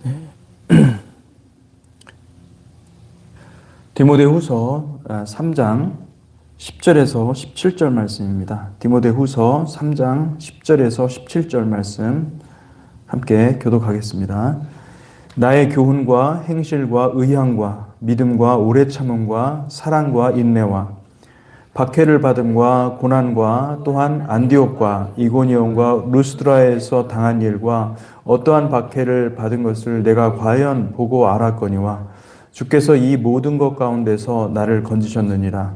디모데후서 3장 10절에서 17절 말씀입니다. 디모데후서 3장 10절에서 17절 말씀 함께 교독하겠습니다. 나의 교훈과 행실과 의향과 믿음과 오래 참음과 사랑과 인내와 박해를 받음과 고난과 또한 안디옥과 이고니온과 루스드라에서 당한 일과 어떠한 박해를 받은 것을 내가 과연 보고 알았거니와 주께서 이 모든 것 가운데서 나를 건지셨느니라.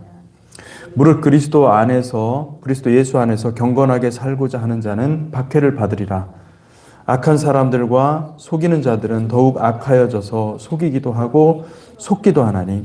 무릇 그리스도 안에서 그리스도 예수 안에서 경건하게 살고자 하는 자는 박해를 받으리라. 악한 사람들과 속이는 자들은 더욱 악하여져서 속이기도 하고 속기도 하나니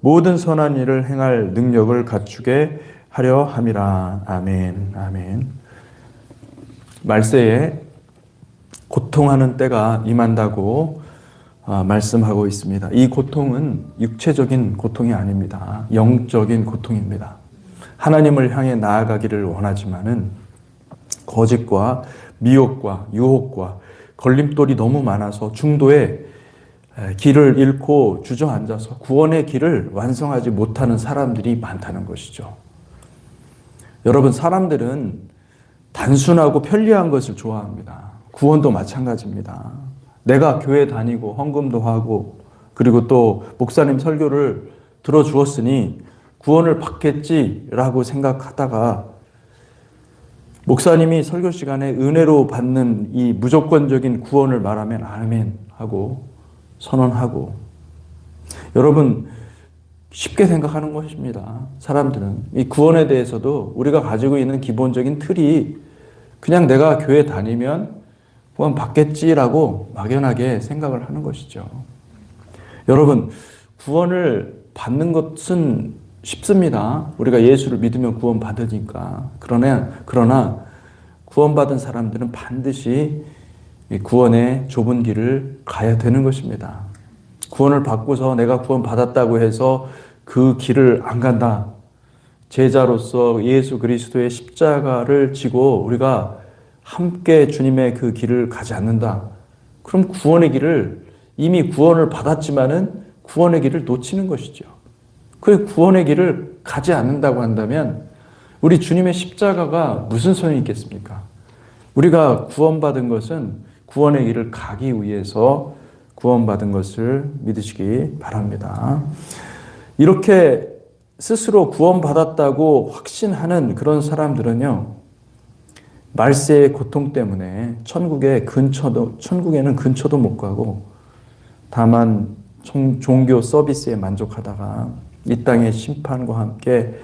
모든 선한 일을 행할 능력을 갖추게 하려 함이라. 아멘. 아멘. 말세에 고통하는 때가 임한다고 아, 말씀하고 있습니다. 이 고통은 육체적인 고통이 아닙니다. 영적인 고통입니다. 하나님을 향해 나아가기를 원하지만은 거짓과 미혹과 유혹과 걸림돌이 너무 많아서 중도에 길을 잃고 주저앉아서 구원의 길을 완성하지 못하는 사람들이 많다는 것이죠. 여러분, 사람들은 단순하고 편리한 것을 좋아합니다. 구원도 마찬가지입니다. 내가 교회 다니고 헌금도 하고 그리고 또 목사님 설교를 들어주었으니 구원을 받겠지라고 생각하다가 목사님이 설교 시간에 은혜로 받는 이 무조건적인 구원을 말하면 아멘 하고 선언하고 여러분 쉽게 생각하는 것입니다. 사람들은 이 구원에 대해서도 우리가 가지고 있는 기본적인 틀이 그냥 내가 교회 다니면 구원 받겠지라고 막연하게 생각을 하는 것이죠. 여러분 구원을 받는 것은 쉽습니다. 우리가 예수를 믿으면 구원 받으니까. 그러나, 그러나 구원받은 사람들은 반드시 구원의 좁은 길을 가야 되는 것입니다. 구원을 받고서 내가 구원 받았다고 해서 그 길을 안 간다. 제자로서 예수 그리스도의 십자가를 지고 우리가 함께 주님의 그 길을 가지 않는다. 그럼 구원의 길을 이미 구원을 받았지만은 구원의 길을 놓치는 것이죠. 그 구원의 길을 가지 않는다고 한다면 우리 주님의 십자가가 무슨 소용이 있겠습니까? 우리가 구원받은 것은 구원의 길을 가기 위해서 구원받은 것을 믿으시기 바랍니다. 이렇게 스스로 구원받았다고 확신하는 그런 사람들은요, 말세의 고통 때문에 천국에 근처도, 천국에는 근처도 못 가고, 다만 종교 서비스에 만족하다가 이 땅의 심판과 함께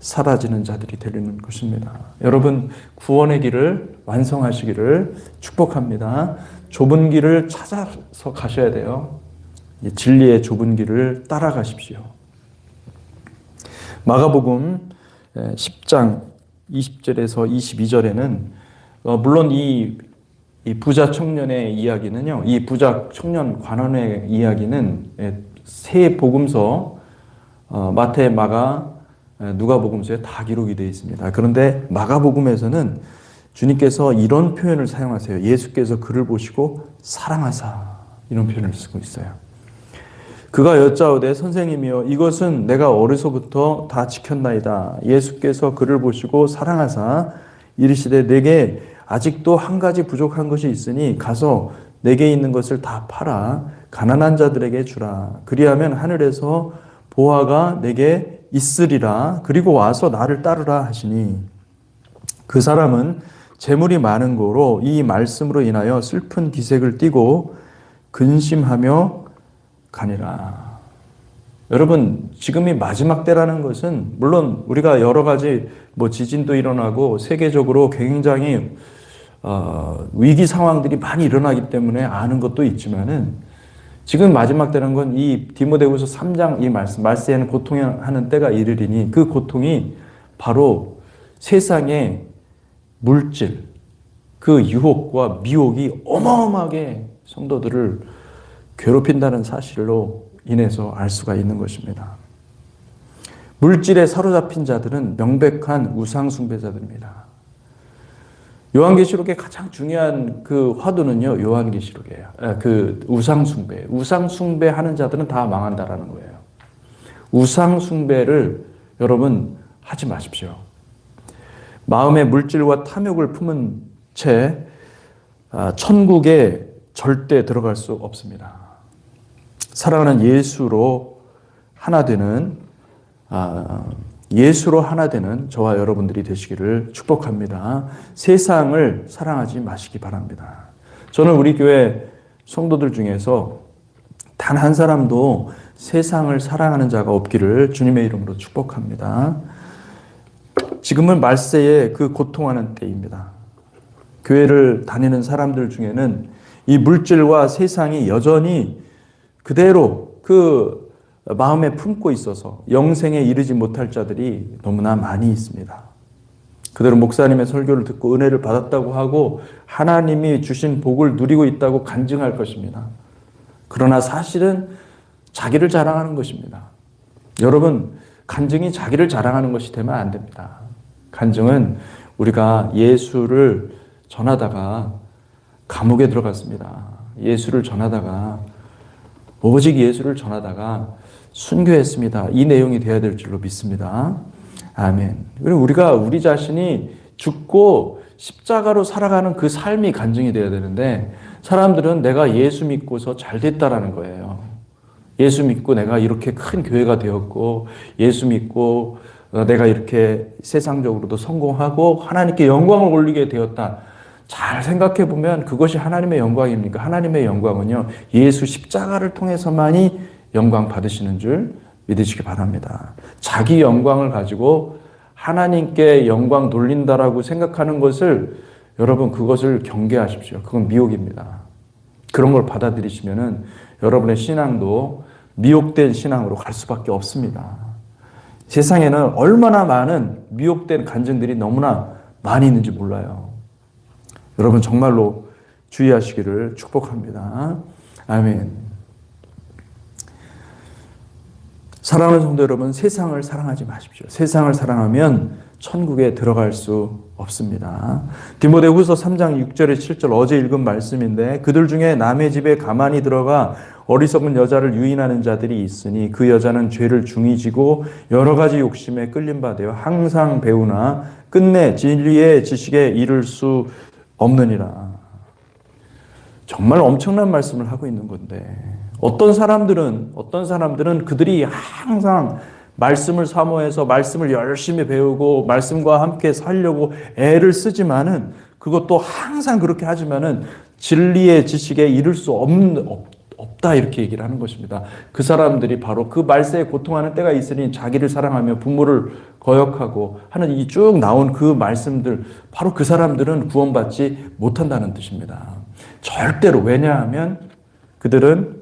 사라지는 자들이 되는 것입니다. 여러분 구원의 길을 완성하시기를 축복합니다. 좁은 길을 찾아서 가셔야 돼요. 진리의 좁은 길을 따라가십시오. 마가복음 10장 20절에서 22절에는 어, 물론 이, 이 부자 청년의 이야기는요, 이 부자 청년 관원의 이야기는 새 복음서 어, 마태, 마가, 누가복음서에 다 기록이 되어 있습니다. 그런데 마가복음에서는 주님께서 이런 표현을 사용하세요. 예수께서 그를 보시고 사랑하사 이런 표현을 쓰고 있어요. 그가 여짜오되 선생님이여 이것은 내가 어려서부터 다 지켰나이다. 예수께서 그를 보시고 사랑하사 이르시되 내게 아직도 한 가지 부족한 것이 있으니 가서 내게 있는 것을 다 팔아 가난한 자들에게 주라. 그리하면 하늘에서 보화가 내게 있으리라. 그리고 와서 나를 따르라 하시니 그 사람은 재물이 많은 거로 이 말씀으로 인하여 슬픈 기색을 띠고 근심하며 가니라. 여러분, 지금이 마지막 때라는 것은 물론 우리가 여러 가지 뭐 지진도 일어나고 세계적으로 굉장히 어, 위기 상황들이 많이 일어나기 때문에 아는 것도 있지만은 지금 마지막 때는 건 이 디모데후서 3장 이 말씀 말세에는 고통하는 때가 이르리니 그 고통이 바로 세상의 물질 그 유혹과 미혹이 어마어마하게 성도들을 괴롭힌다는 사실로 인해서 알 수가 있는 것입니다. 물질에 사로잡힌 자들은 명백한 우상 숭배자들입니다. 요한계시록의 가장 중요한 그 화두는요, 요한계시록이에요. 아, 그 우상숭배. 우상숭배 하는 자들은 다 망한다라는 거예요. 우상숭배를 여러분 하지 마십시오. 마음의 물질과 탐욕을 품은 채 아, 천국에 절대 들어갈 수 없습니다. 사랑하는 예수로 하나 되는 아, 예수로 하나 되는 저와 여러분들이 되시기를 축복합니다. 세상을 사랑하지 마시기 바랍니다. 저는 우리 교회 성도들 중에서 단 한 사람도 세상을 사랑하는 자가 없기를 주님의 이름으로 축복합니다. 지금은 말세에 그 고통하는 때입니다. 교회를 다니는 사람들 중에는 이 물질과 세상이 여전히 그대로 그 마음에 품고 있어서 영생에 이르지 못할 자들이 너무나 많이 있습니다. 그대로 목사님의 설교를 듣고 은혜를 받았다고 하고 하나님이 주신 복을 누리고 있다고 간증할 것입니다. 그러나 사실은 자기를 자랑하는 것입니다. 여러분, 간증이 자기를 자랑하는 것이 되면 안 됩니다. 간증은 우리가 예수를 전하다가 감옥에 들어갔습니다. 예수를 전하다가 오직 예수를 전하다가 순교했습니다. 이 내용이 되어야 될 줄로 믿습니다. 아멘. 그리고 우리가 우리 자신이 죽고 십자가로 살아가는 그 삶이 간증이 되어야 되는데 사람들은 내가 예수 믿고서 잘 됐다라는 거예요. 예수 믿고 내가 이렇게 큰 교회가 되었고 예수 믿고 내가 이렇게 세상적으로도 성공하고 하나님께 영광을 올리게 되었다. 잘 생각해 보면 그것이 하나님의 영광입니까? 하나님의 영광은요, 예수 십자가를 통해서만이 영광 받으시는 줄 믿으시기 바랍니다. 자기 영광을 가지고 하나님께 영광 돌린다라고 생각하는 것을 여러분 그것을 경계하십시오. 그건 미혹입니다. 그런 걸 받아들이시면은 여러분의 신앙도 미혹된 신앙으로 갈 수밖에 없습니다. 세상에는 얼마나 많은 미혹된 간증들이 너무나 많이 있는지 몰라요. 여러분 정말로 주의하시기를 축복합니다. 아멘. 사랑하는 성도 여러분, 세상을 사랑하지 마십시오. 세상을 사랑하면 천국에 들어갈 수 없습니다. 디모데후서 3장 6절에 7절 어제 읽은 말씀인데 그들 중에 남의 집에 가만히 들어가 어리석은 여자를 유인하는 자들이 있으니 그 여자는 죄를 중히 지고 여러 가지 욕심에 끌림 받아 항상 배우나 끝내 진리의 지식에 이를 수 없느니라. 정말 엄청난 말씀을 하고 있는 건데 어떤 사람들은 어떤 사람들은 그들이 항상 말씀을 사모해서 말씀을 열심히 배우고 말씀과 함께 살려고 애를 쓰지만은 그것도 항상 그렇게 하지만은 진리의 지식에 이를 수 없는 없, 없다 이렇게 얘기를 하는 것입니다. 그 사람들이 바로 그 말세에 고통하는 때가 있으니 자기를 사랑하며 부모를 거역하고 하는 이 쭉 나온 그 말씀들 바로 그 사람들은 구원받지 못한다는 뜻입니다. 절대로 왜냐하면 그들은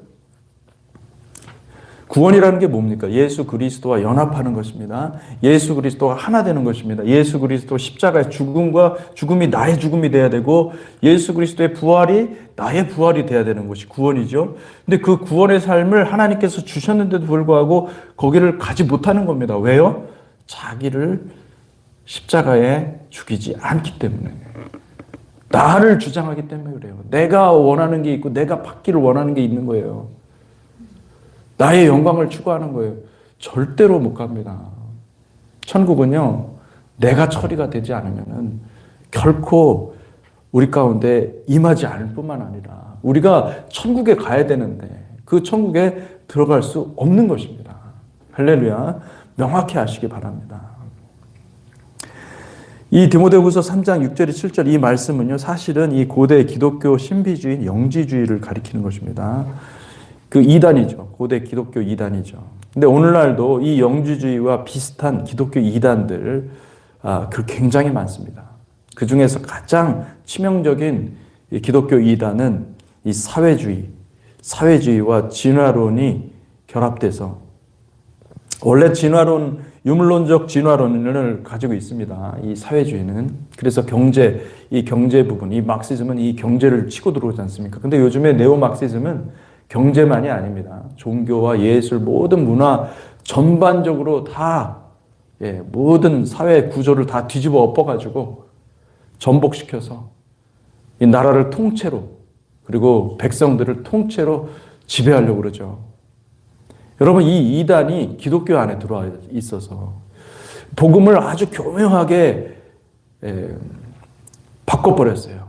구원이라는 게 뭡니까? 예수 그리스도와 연합하는 것입니다. 예수 그리스도가 하나 되는 것입니다. 예수 그리스도 십자가의 죽음과 죽음이 나의 죽음이 돼야 되고 예수 그리스도의 부활이 나의 부활이 돼야 되는 것이 구원이죠. 근데 그 구원의 삶을 하나님께서 주셨는데도 불구하고 거기를 가지 못하는 겁니다. 왜요? 자기를 십자가에 죽이지 않기 때문에. 나를 주장하기 때문에 그래요. 내가 원하는 게 있고 내가 받기를 원하는 게 있는 거예요. 나의 영광을 추구하는 거예요. 절대로 못 갑니다. 천국은요, 내가 처리가 되지 않으면은 결코 우리 가운데 임하지 않을 뿐만 아니라 우리가 천국에 가야 되는데 그 천국에 들어갈 수 없는 것입니다. 할렐루야. 명확히 아시기 바랍니다. 이 디모데후서 3장 6절에 7절 이 말씀은요. 사실은 이 고대 기독교 신비주의 영지주의를 가리키는 것입니다. 그 이단이죠. 고대 기독교 이단이죠. 근데 오늘날도 이 영주주의와 비슷한 기독교 이단들 아, 그 굉장히 많습니다. 그 중에서 가장 치명적인 기독교 이단은 이 사회주의, 사회주의와 진화론이 결합돼서 원래 진화론 유물론적 진화론을 가지고 있습니다. 이 사회주의는 그래서 경제 이 경제 부분 이 막시즘은 이 경제를 치고 들어오지 않습니까? 근데 요즘에 네오 막시즘은 경제만이 아닙니다. 종교와 예술 모든 문화 전반적으로 다 예, 모든 사회 구조를 다 뒤집어 엎어가지고 전복시켜서 이 나라를 통째로 그리고 백성들을 통째로 지배하려고 그러죠. 여러분 이 이단이 기독교 안에 들어와 있어서 복음을 아주 교묘하게 에, 바꿔버렸어요.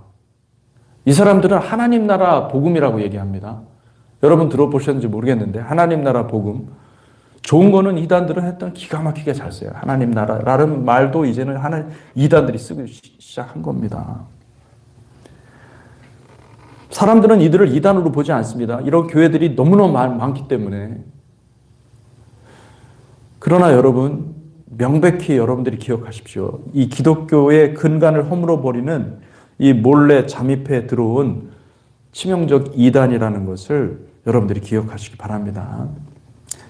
이 사람들은 하나님 나라 복음이라고 얘기합니다. 여러분 들어보셨는지 모르겠는데 하나님 나라 복음 좋은 거는 이단들은 했던 기가 막히게 잘 써요. 하나님 나라라는 말도 이제는 하나 이단들이 쓰기 시작한 겁니다. 사람들은 이들을 이단으로 보지 않습니다. 이런 교회들이 너무너무 많기 때문에. 그러나 여러분, 명백히 여러분들이 기억하십시오. 이 기독교의 근간을 허물어 버리는 이 몰래 잠입해 들어온 치명적 이단이라는 것을 여러분들이 기억하시기 바랍니다.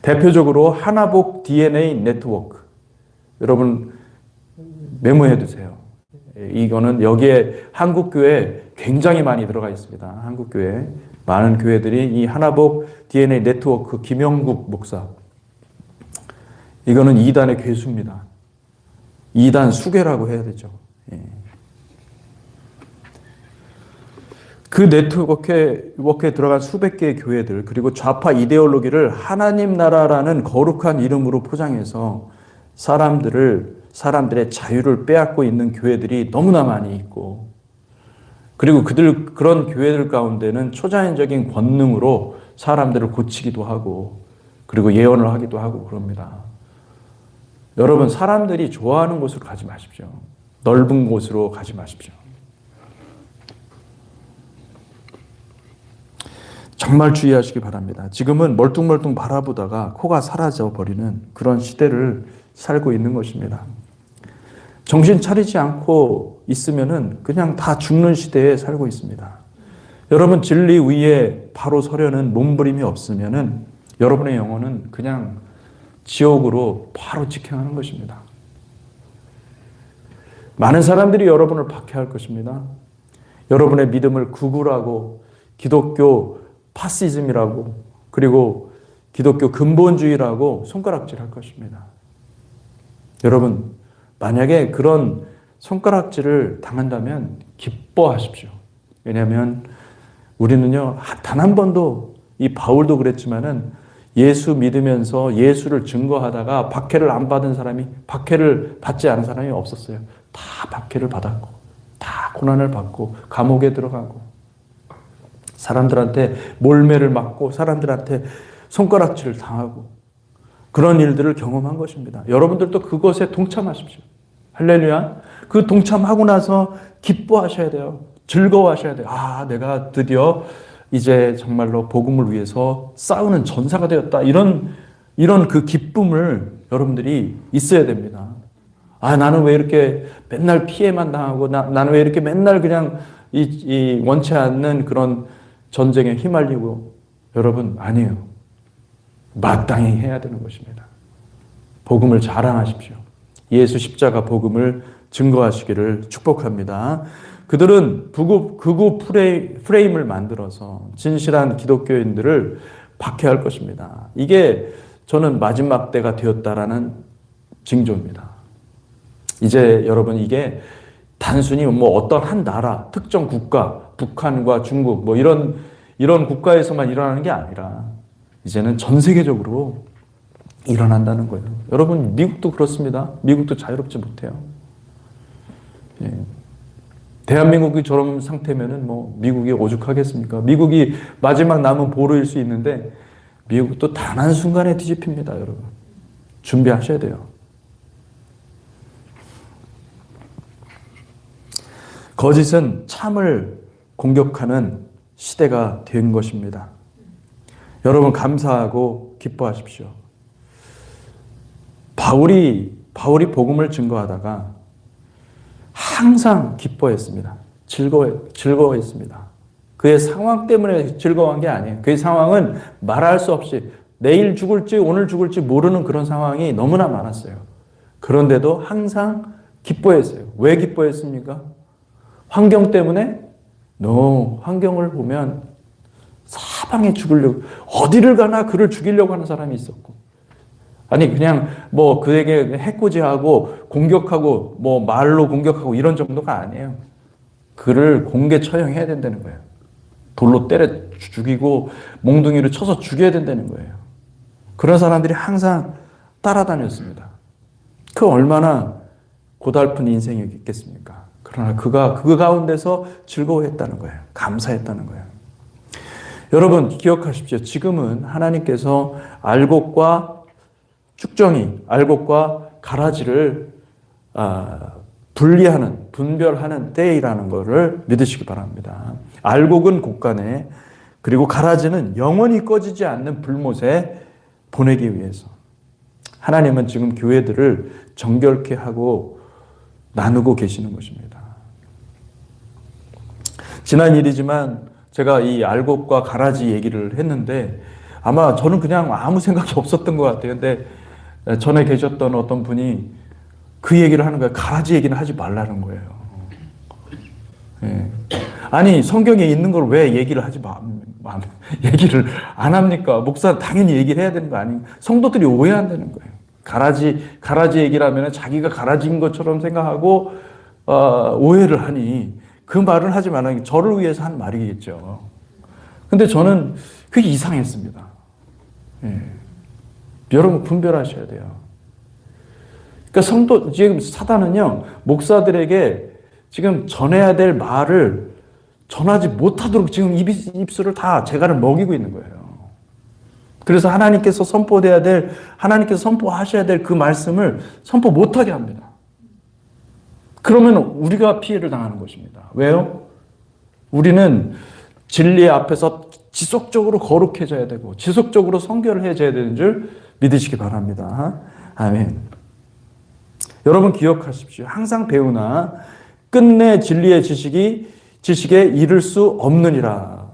대표적으로 하나복 DNA 네트워크. 여러분 메모해 두세요. 이거는 여기에 한국 교회 굉장히 많이 들어가 있습니다. 한국 교회. 많은 교회들이 이 하나복 DNA 네트워크 김영국 목사. 이거는 이단의 괴수입니다. 이단 수괴라고 해야 되죠. 예. 그 네트워크에 들어간 수백 개의 교회들, 그리고 좌파 이데올로기를 하나님 나라라는 거룩한 이름으로 포장해서 사람들을, 사람들의 자유를 빼앗고 있는 교회들이 너무나 많이 있고, 그리고 그들, 그런 교회들 가운데는 초자연적인 권능으로 사람들을 고치기도 하고, 그리고 예언을 하기도 하고 그럽니다. 여러분, 사람들이 좋아하는 곳으로 가지 마십시오. 넓은 곳으로 가지 마십시오. 정말 주의하시기 바랍니다. 지금은 멀뚱멀뚱 바라보다가 코가 사라져 버리는 그런 시대를 살고 있는 것입니다. 정신 차리지 않고 있으면은 그냥 다 죽는 시대에 살고 있습니다. 여러분 진리 위에 바로 서려는 몸부림이 없으면은 여러분의 영혼은 그냥 지옥으로 바로 직행하는 것입니다. 많은 사람들이 여러분을 박해할 것입니다. 여러분의 믿음을 구구라고 기독교 파시즘이라고 그리고 기독교 근본주의라고 손가락질 할 것입니다. 여러분, 만약에 그런 손가락질을 당한다면 기뻐하십시오. 왜냐하면 우리는요, 단 한 번도 이 바울도 그랬지만은 예수 믿으면서 예수를 증거하다가 박해를 안 받은 사람이, 박해를 받지 않은 사람이 없었어요. 다 박해를 받았고, 다 고난을 받고, 감옥에 들어가고, 사람들한테 몰매를 맞고 사람들한테 손가락질을 당하고 그런 일들을 경험한 것입니다. 여러분들도 그것에 동참하십시오. 할렐루야. 그 동참하고 나서 기뻐하셔야 돼요. 즐거워하셔야 돼요. 아, 내가 드디어 이제 정말로 복음을 위해서 싸우는 전사가 되었다. 이런, 이런 그 기쁨을 여러분들이 있어야 됩니다. 아, 나는 왜 이렇게 맨날 피해만 당하고, 나, 나는 왜 이렇게 맨날 그냥 이, 이 원치 않는 그런 전쟁에 휘말리고 여러분 아니에요. 마땅히 해야 되는 것입니다. 복음을 자랑하십시오. 예수 십자가 복음을 증거하시기를 축복합니다. 그들은 부구, 극우 프레임, 프레임을 만들어서 진실한 기독교인들을 박해할 것입니다. 이게 저는 마지막 때가 되었다라는 징조입니다. 이제 여러분 이게 단순히 뭐 어떤 한 나라, 특정 국가, 북한과 중국 뭐 이런 이런 국가에서만 일어나는 게 아니라 이제는 전 세계적으로 일어난다는 거예요. 여러분 미국도 그렇습니다. 미국도 자유롭지 못해요. 예. 대한민국이 저런 상태면은 뭐 미국이 오죽하겠습니까? 미국이 마지막 남은 보루일 수 있는데 미국도 단 한 순간에 뒤집힙니다, 여러분. 준비하셔야 돼요. 거짓은 참을 공격하는 시대가 된 것입니다. 여러분 감사하고 기뻐하십시오. 바울이 바울이 복음을 증거하다가 항상 기뻐했습니다. 즐거워 즐거워했습니다. 그 그의 상황 때문에 즐거워한 게 아니에요. 그의 상황은 말할 수 없이 내일 죽을지 오늘 죽을지 모르는 그런 상황이 너무나 많았어요. 그런데도 항상 기뻐했어요. 왜 기뻐했습니까? 환경 때문에? No. 환경을 보면 사방에 죽으려고 어디를 가나 그를 죽이려고 하는 사람이 있었고 아니 그냥 뭐 그에게 해코지하고 공격하고 뭐 말로 공격하고 이런 정도가 아니에요. 그를 공개 처형해야 된다는 거예요. 돌로 때려 죽이고 몽둥이로 쳐서 죽여야 된다는 거예요. 그런 사람들이 항상 따라다녔습니다. 그 얼마나 고달픈 인생이겠습니까? 그러나 그가 그 가운데서 즐거워했다는 거예요. 감사했다는 거예요. 여러분 기억하십시오. 지금은 하나님께서 알곡과 쭉정이, 알곡과 가라지를 아, 분리하는, 분별하는 때이라는 것을 믿으시기 바랍니다. 알곡은 곳간에, 그리고 가라지는 영원히 꺼지지 않는 불못에 보내기 위해서. 하나님은 지금 교회들을 정결케 하고 나누고 계시는 것입니다. 지난 일이지만 제가 이 알곡과 가라지 얘기를 했는데 아마 저는 그냥 아무 생각이 없었던 것 같아요. 근데 전에 계셨던 어떤 분이 그 얘기를 하는 거예요. 가라지 얘기는 하지 말라는 거예요. 예. 아니 성경에 있는 걸 왜 얘기를 하지 마, 마, 얘기를 안 합니까? 목사 당연히 얘기를 해야 되는 거 아니에요? 성도들이 오해한다는 거예요. 가라지 가라지 얘기라면 자기가 가라지인 것처럼 생각하고 어, 오해를 하니 그 말을 하지 말라는 게 저를 위해서 한 말이겠죠. 근데 저는 그게 이상했습니다. 예. 여러분 분별하셔야 돼요. 그러니까 성도 지금 사단은요 목사들에게 지금 전해야 될 말을 전하지 못하도록 지금 입, 입술을 다 재갈을 먹이고 있는 거예요. 그래서 하나님께서 선포돼야 될 하나님께서 선포하셔야 될 그 말씀을 선포 못하게 합니다. 그러면 우리가 피해를 당하는 것입니다. 왜요? 우리는 진리 앞에서 지속적으로 거룩해져야 되고 지속적으로 성결을 해져야 되는 줄 믿으시기 바랍니다. 아멘. 여러분 기억하십시오. 항상 배우나 끝내 진리의 지식이 지식에 이를 수 없느니라.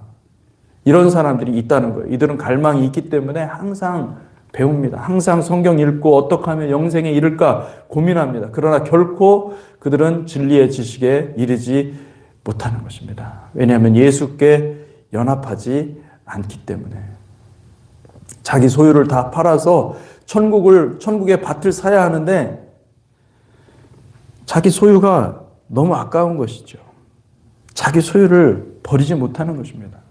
이런 사람들이 있다는 거예요. 이들은 갈망이 있기 때문에 항상 배웁니다. 항상 성경 읽고 어떻게 하면 영생에 이를까 고민합니다. 그러나 결코 그들은 진리의 지식에 이르지 못하는 것입니다. 왜냐하면 예수께 연합하지 않기 때문에 자기 소유를 다 팔아서 천국을 천국의 밭을 사야 하는데 자기 소유가 너무 아까운 것이죠. 자기 소유를 버리지 못하는 것입니다.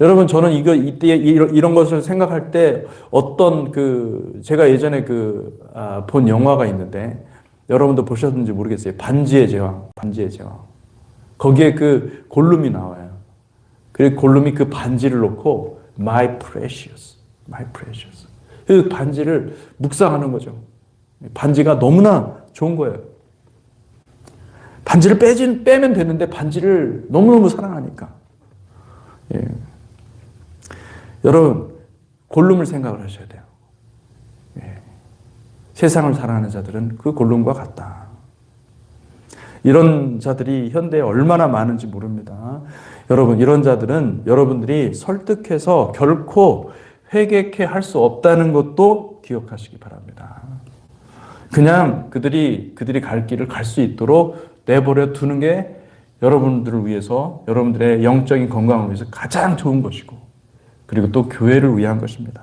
여러분 저는 이거 이때 이런 것을 생각할 때 어떤 그 제가 예전에 그본 아, 영화가 있는데 여러분도 보셨는지 모르겠어요. 반지의 제왕, 반지의 제왕. 거기에 그 골룸이 나와요. 그리고 골룸이 그 반지를 놓고 my precious, my precious. 그 반지를 묵상하는 거죠. 반지가 너무나 좋은 거예요. 반지를 빼진 빼면 되는데 반지를 너무너무 사랑하니까. 예. 여러분 골룸을 생각을 하셔야 돼요. 예. 세상을 사랑하는 자들은 그 골룸과 같다. 이런 자들이 현대에 얼마나 많은지 모릅니다. 여러분 이런 자들은 여러분들이 설득해서 결코 회개케 할 수 없다는 것도 기억하시기 바랍니다. 그냥 그들이 그들이 갈 길을 갈 수 있도록 내버려 두는 게 여러분들을 위해서 여러분들의 영적인 건강을 위해서 가장 좋은 것이고 그리고 또 교회를 위한 것입니다.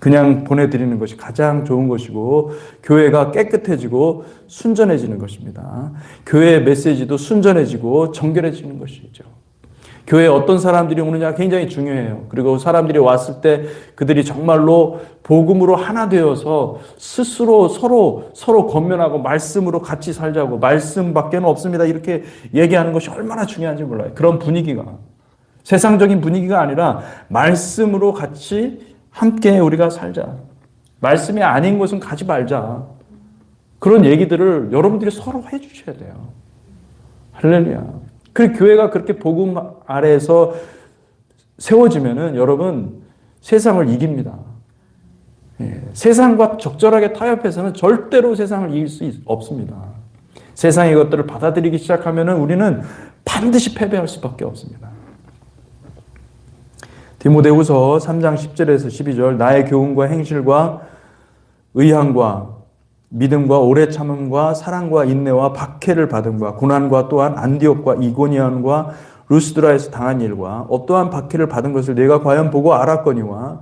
그냥 보내드리는 것이 가장 좋은 것이고 교회가 깨끗해지고 순전해지는 것입니다. 교회의 메시지도 순전해지고 정결해지는 것이죠. 교회에 어떤 사람들이 오느냐 굉장히 중요해요. 그리고 사람들이 왔을 때 그들이 정말로 복음으로 하나 되어서 스스로 서로 서로 건면하고 말씀으로 같이 살자고 말씀밖에는 없습니다. 이렇게 얘기하는 것이 얼마나 중요한지 몰라요. 그런 분위기가 세상적인 분위기가 아니라 말씀으로 같이 함께 우리가 살자. 말씀이 아닌 것은 가지 말자. 그런 얘기들을 여러분들이 서로 해주셔야 돼요. 할렐루야. 그 교회가 그렇게 복음 아래에서 세워지면은 여러분 세상을 이깁니다. 예, 세상과 적절하게 타협해서는 절대로 세상을 이길 수 없습니다. 세상의 것들을 받아들이기 시작하면은 우리는 반드시 패배할 수밖에 없습니다. 디모데후서 3장 10절에서 12절 나의 교훈과 행실과 의향과 믿음과 오래 참음과 사랑과 인내와 박해를 받음과 고난과 또한 안디옥과 이고니안과 루스드라에서 당한 일과 어떠한 박해를 받은 것을 내가 과연 보고 알았거니와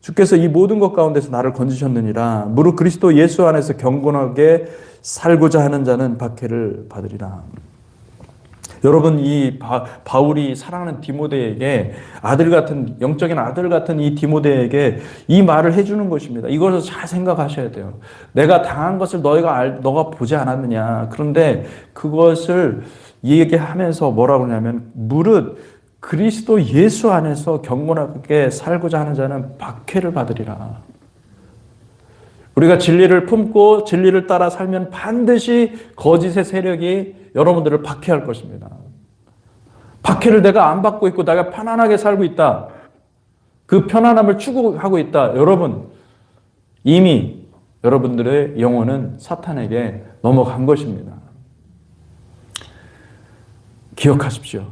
주께서 이 모든 것 가운데서 나를 건지셨느니라 무릇 그리스도 예수 안에서 경건하게 살고자 하는 자는 박해를 받으리라. 여러분 이 바, 바울이 사랑하는 디모데에게 아들 같은 영적인 아들 같은 이 디모데에게 이 말을 해주는 것입니다. 이것을 잘 생각하셔야 돼요. 내가 당한 것을 너희가 알, 너가 보지 않았느냐. 그런데 그것을 얘기하면서 뭐라고 하냐면 무릇 그리스도 예수 안에서 경건하게 살고자 하는 자는 박해를 받으리라. 우리가 진리를 품고 진리를 따라 살면 반드시 거짓의 세력이 여러분들을 박해할 것입니다. 박해를 내가 안 받고 있고 내가 편안하게 살고 있다. 그 편안함을 추구하고 있다. 여러분, 이미 여러분들의 영혼은 사탄에게 넘어간 것입니다. 기억하십시오.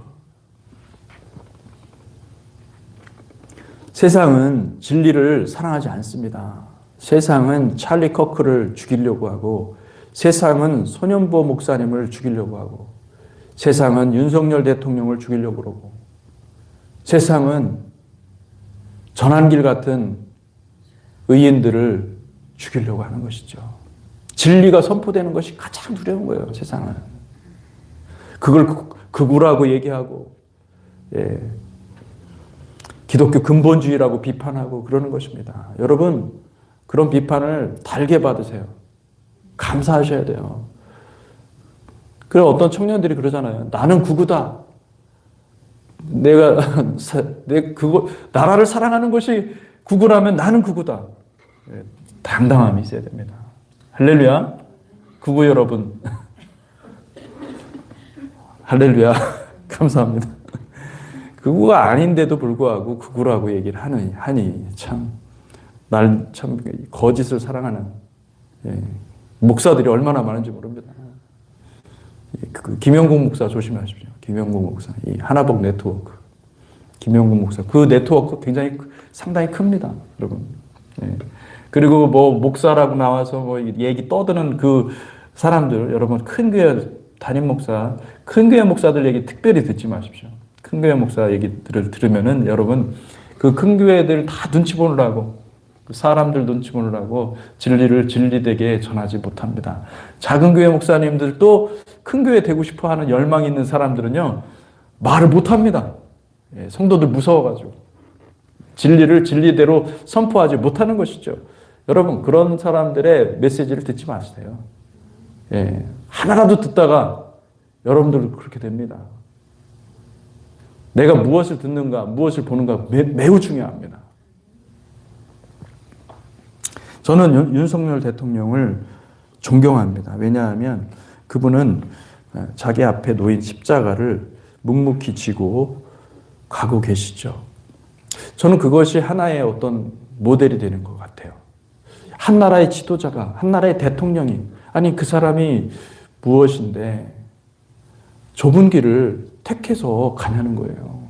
세상은 진리를 사랑하지 않습니다. 세상은 찰리 커크를 죽이려고 하고 세상은 소년보 목사님을 죽이려고 하고 세상은 윤석열 대통령을 죽이려고 그러고 세상은 전한길 같은 의인들을 죽이려고 하는 것이죠. 진리가 선포되는 것이 가장 두려운 거예요, 세상은. 그걸 극우라고 얘기하고, 예. 기독교 근본주의라고 비판하고 그러는 것입니다. 여러분, 그런 비판을 달게 받으세요. 감사하셔야 돼요. 그래 어떤 청년들이 그러잖아요. 나는 구구다. 내가 내 그거 나라를 사랑하는 것이 구구라면 나는 구구다. 예, 당당함이 있어야 됩니다. 할렐루야. 구구 여러분. 할렐루야. 감사합니다. 그구가 아닌데도 불구하고 그구라고 얘기를 하는, 하니 참, 날 참 거짓을 사랑하는 예, 목사들이 얼마나 많은지 모릅니다. 그 김영국 목사 조심하십시오. 김영국 목사, 이 하나복 네트워크, 김영국 목사 그 네트워크 굉장히 상당히 큽니다, 여러분. 예. 그리고 뭐 목사라고 나와서 뭐 얘기 떠드는 그 사람들 여러분 큰 교회 담임 목사, 큰 교회 목사들 얘기 특별히 듣지 마십시오. 큰 교회 목사 얘기들을 들으면은 여러분 그 큰 교회들 다 눈치 보느라고 그 사람들 눈치 보느라고 진리를 진리되게 전하지 못합니다. 작은 교회 목사님들도 큰 교회 되고 싶어 하는 열망이 있는 사람들은요, 말을 못 합니다. 예, 성도들 무서워가지고. 진리를 진리대로 선포하지 못하는 것이죠. 여러분, 그런 사람들의 메시지를 듣지 마세요. 예, 하나라도 듣다가 여러분들 그렇게 됩니다. 내가 무엇을 듣는가, 무엇을 보는가 매, 매우 중요합니다. 저는 윤석열 대통령을 존경합니다. 왜냐하면 그분은 자기 앞에 놓인 십자가를 묵묵히 지고 가고 계시죠. 저는 그것이 하나의 어떤 모델이 되는 것 같아요. 한 나라의 지도자가, 한 나라의 대통령이, 아니, 그 사람이 무엇인데 좁은 길을 택해서 가냐는 거예요.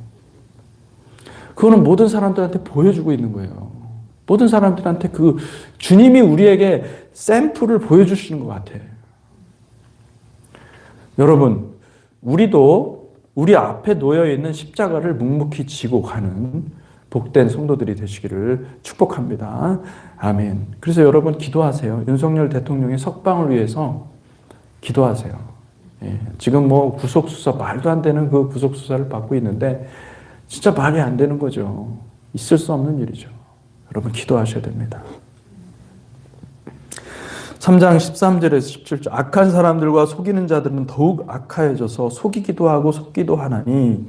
그거는 모든 사람들한테 보여주고 있는 거예요. 모든 사람들한테 그 주님이 우리에게 샘플을 보여주시는 것 같아. 여러분, 우리도 우리 앞에 놓여 있는 십자가를 묵묵히 지고 가는 복된 성도들이 되시기를 축복합니다. 아멘. 그래서 여러분 기도하세요. 윤석열 대통령의 석방을 위해서 기도하세요. 예, 지금 뭐 구속수사 말도 안 되는 그 구속수사를 받고 있는데 진짜 말이 안 되는 거죠. 있을 수 없는 일이죠. 여러분 기도하셔야 됩니다. 3장 13절에서 17절 악한 사람들과 속이는 자들은 더욱 악하여져서 속이기도 하고 속기도 하나니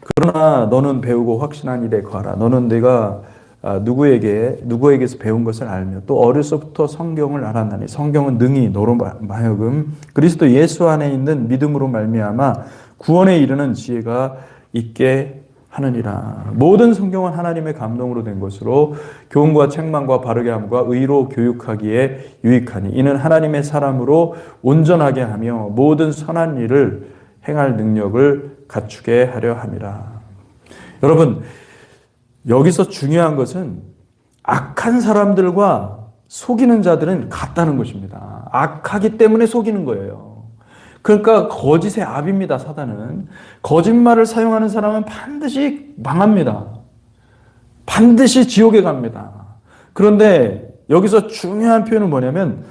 그러나 너는 배우고 확신한 일에 거하라 너는 내가 아, 누구에게 누구에게서 배운 것을 알며 또 어려서부터 성경을 알았나니 성경은 능히 너로 마여금 그리스도 예수 안에 있는 믿음으로 말미암아 구원에 이르는 지혜가 있게 하느니라. 모든 성경은 하나님의 감동으로 된 것으로 교훈과 책망과 바르게 함과 의로 교육하기에 유익하니 이는 하나님의 사람으로 온전하게 하며 모든 선한 일을 행할 능력을 갖추게 하려 함이라. 여러분, 여기서 중요한 것은 악한 사람들과 속이는 자들은 같다는 것입니다. 악하기 때문에 속이는 거예요. 그러니까 거짓의 압입니다, 사단은. 거짓말을 사용하는 사람은 반드시 망합니다. 반드시 지옥에 갑니다. 그런데 여기서 중요한 표현은 뭐냐면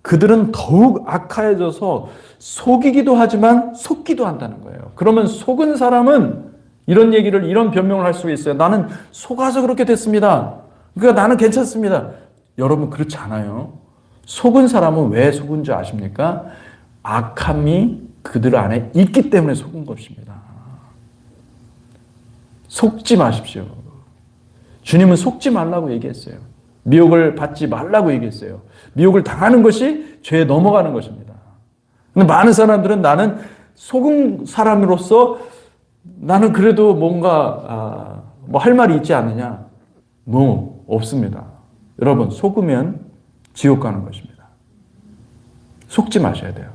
그들은 더욱 악하여져서 속이기도 하지만 속기도 한다는 거예요. 그러면 속은 사람은 이런 얘기를 이런 변명을 할 수가 있어요. 나는 속아서 그렇게 됐습니다. 그러니까 나는 괜찮습니다. 여러분 그렇지 않아요. 속은 사람은 왜 속은 줄 아십니까? 악함이 그들 안에 있기 때문에 속은 것입니다. 속지 마십시오. 주님은 속지 말라고 얘기했어요. 미혹을 받지 말라고 얘기했어요. 미혹을 당하는 것이 죄에 넘어가는 것입니다. 근데 많은 사람들은 나는 속은 사람으로서 나는 그래도 뭔가 아, 뭐할 말이 있지 않느냐? 뭐 없습니다. 여러분 속으면 지옥 가는 것입니다. 속지 마셔야 돼요.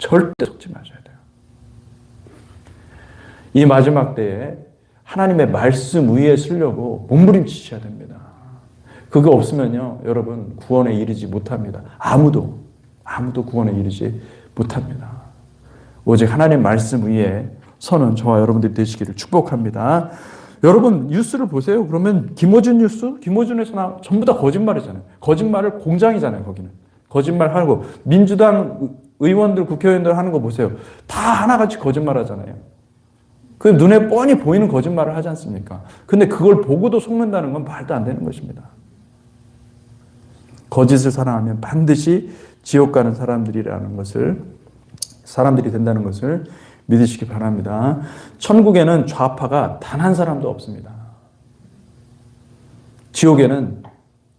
절대 속지 마셔야 돼요. 이 마지막 때에 하나님의 말씀 위에 쓰려고 몸부림치셔야 됩니다. 그거 없으면요, 여러분 구원에 이르지 못합니다. 아무도 아무도 구원에 이르지 못합니다. 오직 하나님 말씀 위에 서는 저와 여러분들이 되시기를 축복합니다. 여러분 뉴스를 보세요. 그러면 김어준 뉴스, 김어준에서 나 전부 다 거짓말이잖아요. 거짓말을 공장이잖아요. 거기는 거짓말하고 민주당 의원들, 국회의원들 하는 거 보세요. 다 하나같이 거짓말 하잖아요. 그 눈에 뻔히 보이는 거짓말을 하지 않습니까? 근데 그걸 보고도 속는다는 건 말도 안 되는 것입니다. 거짓을 사랑하면 반드시 지옥 가는 사람들이라는 것을 사람들이 된다는 것을 믿으시기 바랍니다. 천국에는 좌파가 단 한 사람도 없습니다. 지옥에는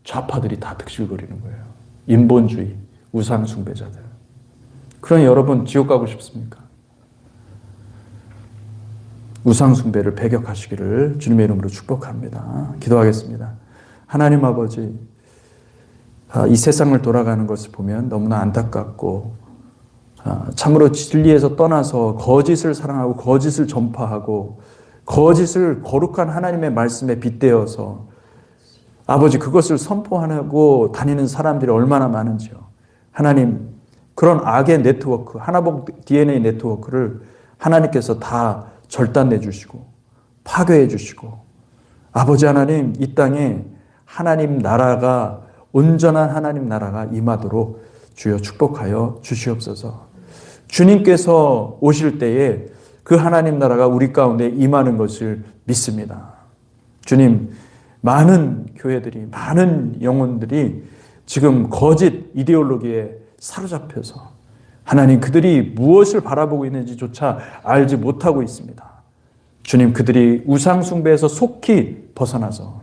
좌파들이 다 득실거리는 거예요. 인본주의, 우상숭배자들. 그럼 여러분 지옥 가고 싶습니까? 우상 숭배를 배격하시기를 주님의 이름으로 축복합니다. 기도하겠습니다. 하나님 아버지, 아, 이 세상을 돌아가는 것을 보면 너무나 안타깝고 아, 참으로 진리에서 떠나서 거짓을 사랑하고 거짓을 전파하고 거짓을 거룩한 하나님의 말씀에 빗대어서 아버지 그것을 선포하고 다니는 사람들이 얼마나 많은지요. 하나님 그런 악의 네트워크 하나복 DNA 네트워크를 하나님께서 다 절단내 주시고 파괴해 주시고 아버지 하나님 이 땅에 하나님 나라가 온전한 하나님 나라가 임하도록 주여 축복하여 주시옵소서. 주님께서 오실 때에 그 하나님 나라가 우리 가운데 임하는 것을 믿습니다. 주님, 많은 교회들이, 많은 영혼들이 지금 거짓 이데올로기에 사로잡혀서 하나님 그들이 무엇을 바라보고 있는지조차 알지 못하고 있습니다. 주님, 그들이 우상숭배에서 속히 벗어나서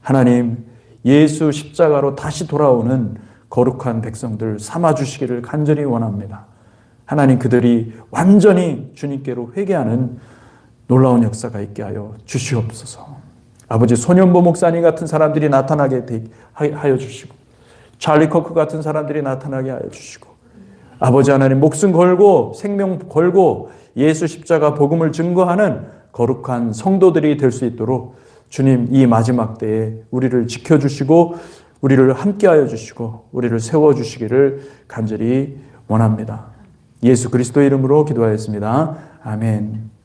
하나님 예수 십자가로 다시 돌아오는 거룩한 백성들 삼아주시기를 간절히 원합니다. 하나님 그들이 완전히 주님께로 회개하는 놀라운 역사가 있게 하여 주시옵소서. 아버지 소년보 목사님 같은 사람들이 나타나게 하여 주시고 찰리 커크 같은 사람들이 나타나게 하여 주시고 아버지 하나님 목숨 걸고 생명 걸고 예수 십자가 복음을 증거하는 거룩한 성도들이 될 수 있도록 주님 이 마지막 때에 우리를 지켜 주시고 우리를 함께하여 주시고 우리를 세워 주시기를 간절히 원합니다. 예수 그리스도 이름으로 기도하였습니다. 아멘.